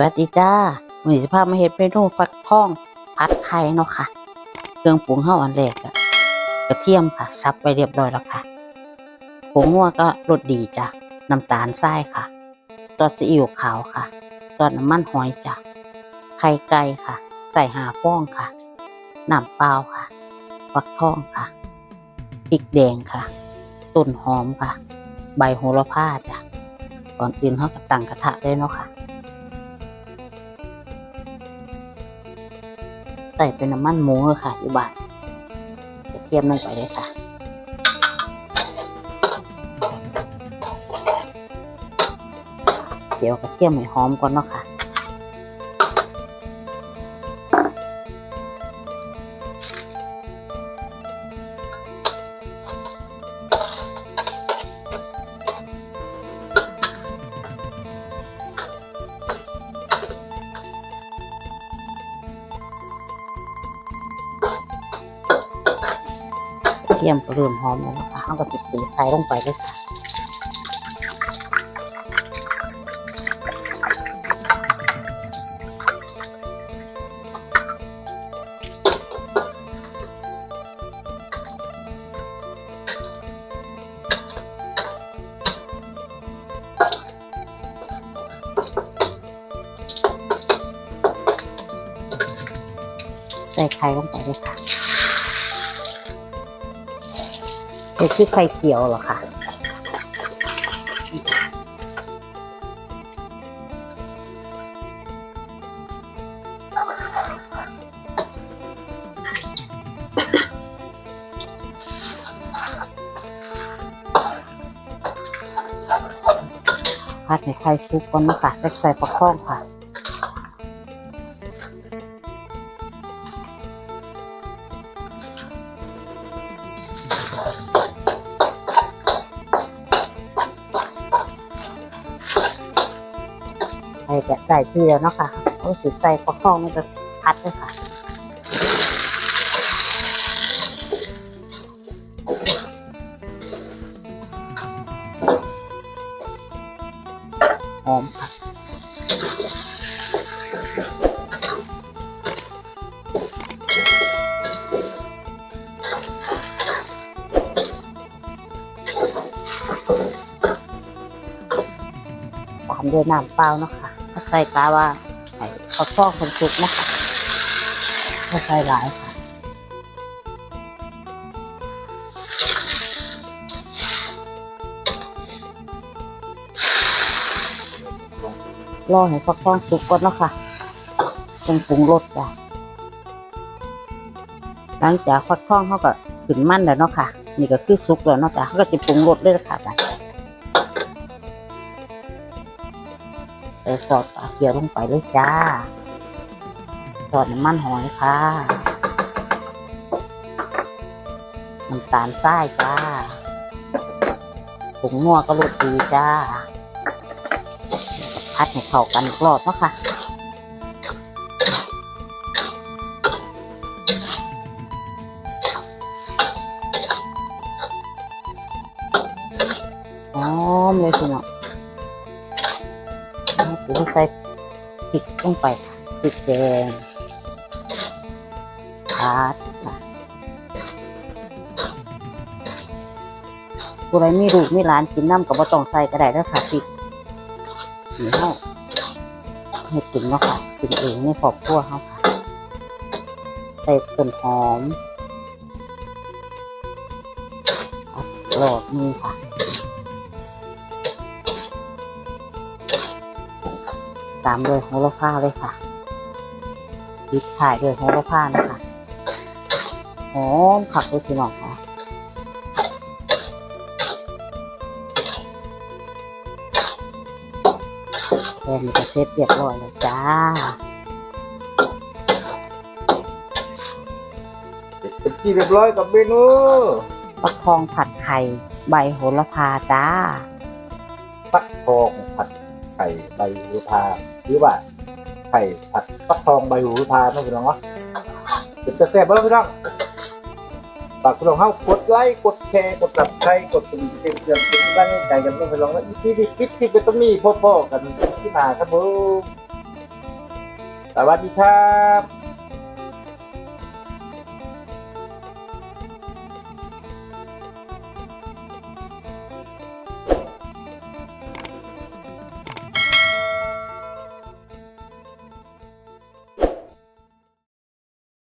สวัสดีจ้าวันนี้จะพามาเฮ็ดเมนูฟักทองผัดไข่เนาะค่ะ เครื่องปรุงเฮาอันแรกอะกระเทียมค่ะซับไปเรียบร้อยแล้วค่ะผงนัวก็รสดีจ้ะน้ำตาลทรายค่ะซอสซีอิ๊วขาวค่ะซอสน้ำมันหอยจ้ะไข่ไก่ค่ะ ใส่หาฟองค่ะน้ำเปล่าค่ะฟักทองค่ะพริกแดงค่ะต้นหอมค่ะ ใบโหระพาจ้ะก่อนอื่นเขาก็ตั้งกระทะเลยเนาะค่ะ ใส่เป็นน้ำมันหมูค่ะอยู่บ้านกระเทียมลงไปเลยค่ะเดี๋ยวกระเทียมให้หอมก่อนเนาะค่ะ เทียมก็เริ่มหอมแล้วนะคะเอากระสิตีใส่ลงไปเลยค่ะใส่ไข่ลงไปเลยค่ะ เป็นคือไข่เขียวเหรอคะผัดในไข่ซุปก่อนนะคะแล้วใส่ปลาข้องค่ะ ใส่จะใส่ที่แล้วเนาะค่ะเอาสิใส่ปลาข้องมันจะพัดเลยค่ะหอมค่ะตามด้วยน้ำเปล่านะคะ ใส่กาว่าใส่ปลาข้องคนสุกนะคะถ้าใส่หลายค่ะรอให้ฟักทองสุกก่อนเนาะค่ะจึงปรุงรสจ้ะหลังจากฟักทองเขาก็ขึ้นมันแล้วเนาะค่ะ นี่ก็คือสุกแล้วเนาะจ้ะเขาก็จะปรุงรสเลยละค่ะจ้ะ ใส่ซอสปลาเขียวลงไปเลยจ้าซอสน้ำมันหอยค่ะ น้ำตาลทรายจ้าผงนัวก็รสดีจ้า พัดให้เข้ากันกรอบเนาะค่ะหอมเลยพี่น้อ งเอาปุ๋ยใส่พริกลงไปพริกแดงพัดผู้ใดมีลูกมีหลานกินน้ำกับบ่ต้องใส่ก็ได้แล้วค่ะพริกนี่เฮาเฮ็ดกินเนาะค่ะกินเองในครอบครัวเฮาค่ะใส่ต้นหอมอัดหลอดมือค่ะ ตามด้วยโหระพาเลยค่ะดิบถ่ายด้วยโหระพานะคะหอมขักเลยพี่น้องค่ะแค่นี้ก็เสร็จเรียบร้อยแล้วจ้าเป็นที่เรียบร้อยกับเมนูฟักทองผัดไข่ใบโหระพาจ้าฟักทองผัด ไข่ใบหูพาหรือว่าไข่ผัดฟักทองใบหูพาน้องพี่น้องวะเป็นแซ่บๆเบ้างพี่น้องฝากพี่น้องเฮากดไลค์กดแชร์กดติดตามกดติดตามเตือนเป็นกำลังใจกันน้องพี่น้องว่าที่ที่คิดที่เป็นต้องมีพ่อๆกันที่มาครับผมสวัสดีครับ